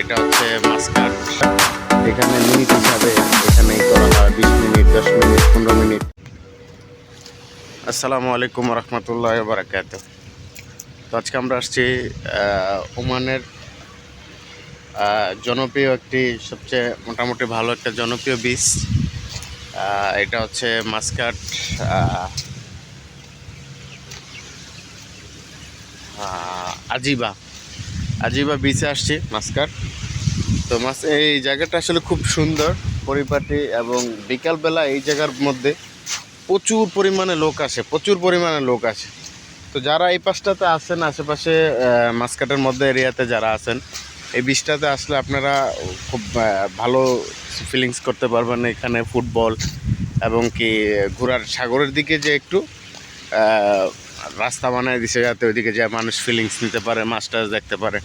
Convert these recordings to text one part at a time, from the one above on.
এটা হচ্ছে মাস্কাট। এখানে মিনিট হিসাবে এখানে করা হয় বিশ মিনিট দশ মিনিট পনেরো মিনিট। আসসালামু আলাইকুম রহমতুল্লাহ বারাকাত তো আজকে আমরা আসছি ওমানের জনপ্রিয় একটি সবচেয়ে মোটামুটি ভালো একটা জনপ্রিয় বীজ এটা হচ্ছে মাস্কাট আজিবা। আজিবা বিচে আসছি মাস্কাট তো মাস, এই জায়গাটা আসলে খুব সুন্দর পরিপাটি এবং বিকালবেলা এই জায়গার মধ্যে প্রচুর পরিমাণে লোক আসে, প্রচুর পরিমাণে লোক আসে। তো যারা এই পাশটাতে আছেন, আশেপাশে মাস্কাটের মধ্যে এরিয়াতে যারা আছেন, এই বিচটাতে আসলে আপনারা খুব ভালো ফিলিংস করতে পারবেন এখানে ফুটবল এবং কি ঘোরার সাগরের দিকে যে একটু রাস্তা বানায় দিছে যাতে ওইদিকে যে মানুষ ফিলিংস নিতে পারে মাছ টাছ দেখতে পারে।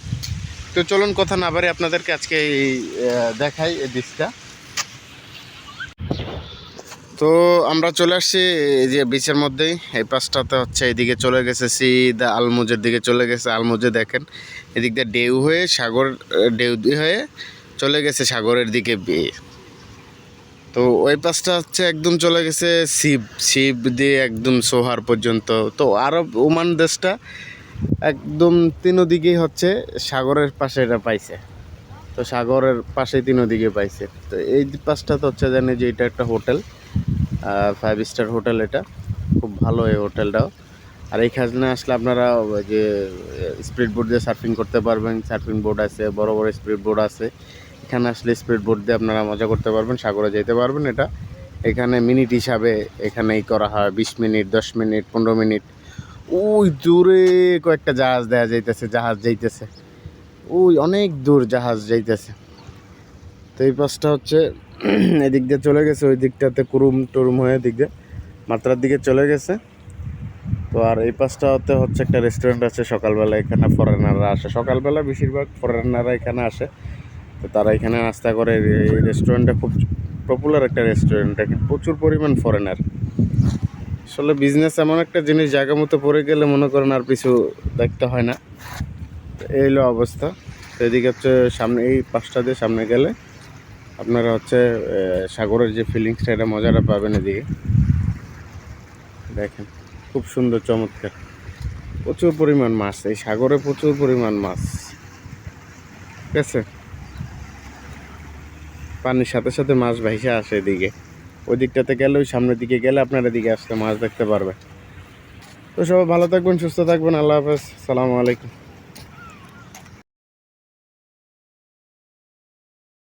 তো চলুন কথা না বাড়ি আপনাদেরকে আজকে এই দেখাই এই বীজটা তো আমরা চলে আসছি এই যে বিচের মধ্যেই। এই পাশটাতে হচ্ছে এদিকে চলে গেছে সিদা আলমুজের দিকে চলে গেছে আলমুজে দেখেন। এদিক দিয়ে ঢেউ হয়ে সাগর ঢেউ হয়ে চলে গেছে সাগরের দিকে বিয়ে তো ওই পাশটা হচ্ছে একদম চলে গেছে শিব। শিব দিয়ে একদম সোহার পর্যন্ত। তো আরব ওমান দেশটা একদম তিন দিকেই হচ্ছে সাগরের পাশে এটা পাইছে। তো সাগরের পাশে তিন দিকে পাইছে। তো এই পাশটা তো হচ্ছে জানি যে এটা একটা হোটেল ফাইভ স্টার হোটেল এটা। খুব ভালো এই হোটেলটাও। আর এইখানে আসলে আপনারা যে স্পিড বোট দিয়ে সার্ফিং করতে পারবেন। সার্ফিং বোর্ড আছে, বড় বড় স্পিড বোর্ড আছে। এখানে আসলে স্পিড বোট দিয়ে আপনারা মজা করতে পারবেন, সাগরে যেতে পারবেন এটা। এখানে মিনিট হিসাবে এখানেই করা হয়, বিশ মিনিট, দশ মিনিট, পনেরো মিনিট। ওই দূরে কয়েকটা জাহাজ দেখা যাইতেছে, জাহাজ যাইতেছে। ওই অনেক দূর জাহাজ যাইতেছে। তো এই পাশটা হচ্ছে এদিক দিয়ে চলে গেছে, ওই দিকটাতে কুরুম টুরুম হয়ে এদিক দিয়ে মাত্রার দিকে চলে গেছে। তো আর এই পাশটাতে হচ্ছে একটা রেস্টুরেন্ট আছে, সকালবেলা এখানে ফরেনাররা আসে। সকালবেলা বেশিরভাগ ফরেনাররা এখানে আসে। তো তারা এখানে নাস্তা করে। এই রেস্টুরেন্টটা খুব পপুলার একটা রেস্টুরেন্ট প্রচুর পরিমাণ ফরেনার আসলে বিজনেস এমন একটা জিনিস, জায়গা মতো পড়ে গেলে মনে করেন আর কিছু দেখতে হয় না। এই হলো অবস্থা। তো এদিকে হচ্ছে সামনে, এই পাশটা দিয়ে সামনে গেলে আপনারা হচ্ছে সাগরের যে ফিলিংসটা এটা মজাটা পাবেন এদিকে। দেখেন, খুব সুন্দর, চমৎকার। প্রচুর পরিমাণ মাছ, এই সাগরে প্রচুর পরিমাণ মাছ। ঠিক আছে? পানির সাথে সাথে মাছ ভেসে আসে এদিকে। ওই দিকটাতে গেলে ওই সামনের দিকে গেলে আপনারা এদিকে আসলে মাছ দেখতে পারবেন। তো সবাই ভালো থাকবেন, সুস্থ থাকবেন, আল্লাহ হাফেজ, সালামু আলাইকুম।